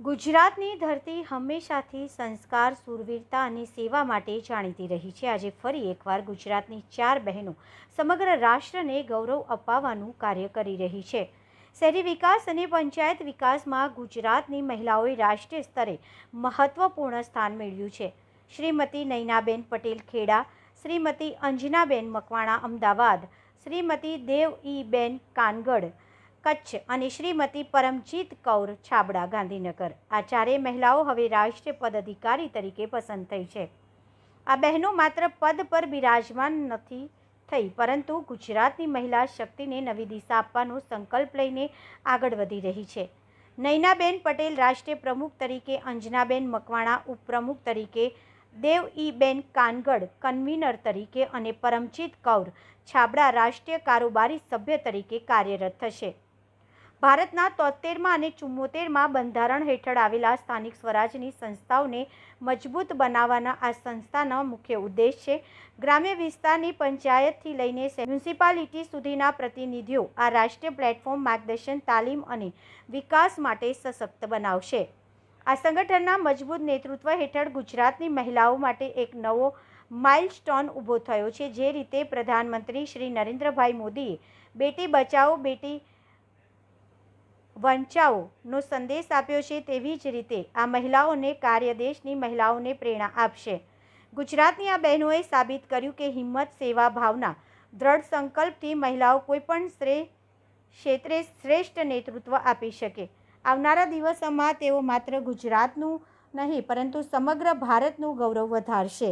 ગુજરાતની ધરતી હંમેશાથી સંસ્કાર, સુરવીરતા અને સેવા માટે જાણીતી રહી છે. આજે ફરી એકવાર ગુજરાતની ચાર બહેનો સમગ્ર રાષ્ટ્રને ગૌરવ અપાવવાનું કાર્ય કરી રહી છે. શહેરી વિકાસ અને પંચાયત વિકાસમાં ગુજરાતની મહિલાઓએ રાષ્ટ્રીય સ્તરે મહત્વપૂર્ણ સ્થાન મેળવ્યું છે. શ્રીમતી નૈનાબેન પટેલ ખેડા, શ્રીમતી અંજનાબેન મકવાણા અમદાવાદ, શ્રીમતી દેવ ઈબેન કાનગડ કચ્છ અને શ્રીમતી પરમજીત કૌર છાબડા ગાંધીનગર. આ ચારેય મહિલાઓ હવે રાષ્ટ્રીય પદ અધિકારી તરીકે પસંદ થઈ છે. આ બહેનો માત્ર પદ પર બિરાજમાન નથી થઈ, પરંતુ ગુજરાતની મહિલા શક્તિને નવી દિશા આપવાનો સંકલ્પ લઈને આગળ વધી રહી છે. નૈનાબેન પટેલ રાષ્ટ્રીય પ્રમુખ તરીકે, અંજનાબેન મકવાણા ઉપપ્રમુખ તરીકે દેવ ઈબેન કાનગડ કન્વીનર તરીકે અને પરમજીત કૌર છાબડા રાષ્ટ્રીય કારોબારી સભ્ય તરીકે કાર્યરત થશે. ભારતના તોતેરમાં અને ચુમ્મોતેરમાં બંધારણ હેઠળ આવેલા સ્થાનિક સ્વરાજની સંસ્થાઓને મજબૂત બનાવવાના આ સંસ્થાનો મુખ્ય ઉદ્દેશ છે. ગ્રામ્ય વિસ્તારની પંચાયતથી લઈને મ્યુનિસિપાલિટી સુધીના પ્રતિનિધિઓ આ રાષ્ટ્રીય પ્લેટફોર્મ માર્ગદર્શન, તાલીમ અને વિકાસ માટે સશક્ત બનાવશે. આ સંગઠનના મજબૂત નેતૃત્વ હેઠળ ગુજરાતની મહિલાઓ માટે એક નવો માઇલસ્ટોન ઊભો થયો છે. જે રીતે પ્રધાનમંત્રી શ્રી નરેન્દ્રભાઈ મોદીએ બેટી બચાવો, બેટી વંચાઓનો સંદેશ આપ્યો છે તેવી જ રીતે આ મહિલાઓને કાર્ય દેશની મહિલાઓને પ્રેરણા આપશે. ગુજરાતની આ બહેનોએ સાબિત કર્યું કે હિંમત, સેવા, ભાવના દ્રઢ સંકલ્પથી મહિલાઓ કોઈપણ શ્રે, ક્ષેત્રે શ્રેષ્ઠ નેતૃત્વ આપી શકે. આવનારા દિવસોમાં તેઓ માત્ર ગુજરાતનું નહીં, પરંતુ સમગ્ર ભારતનું ગૌરવ વધારશે.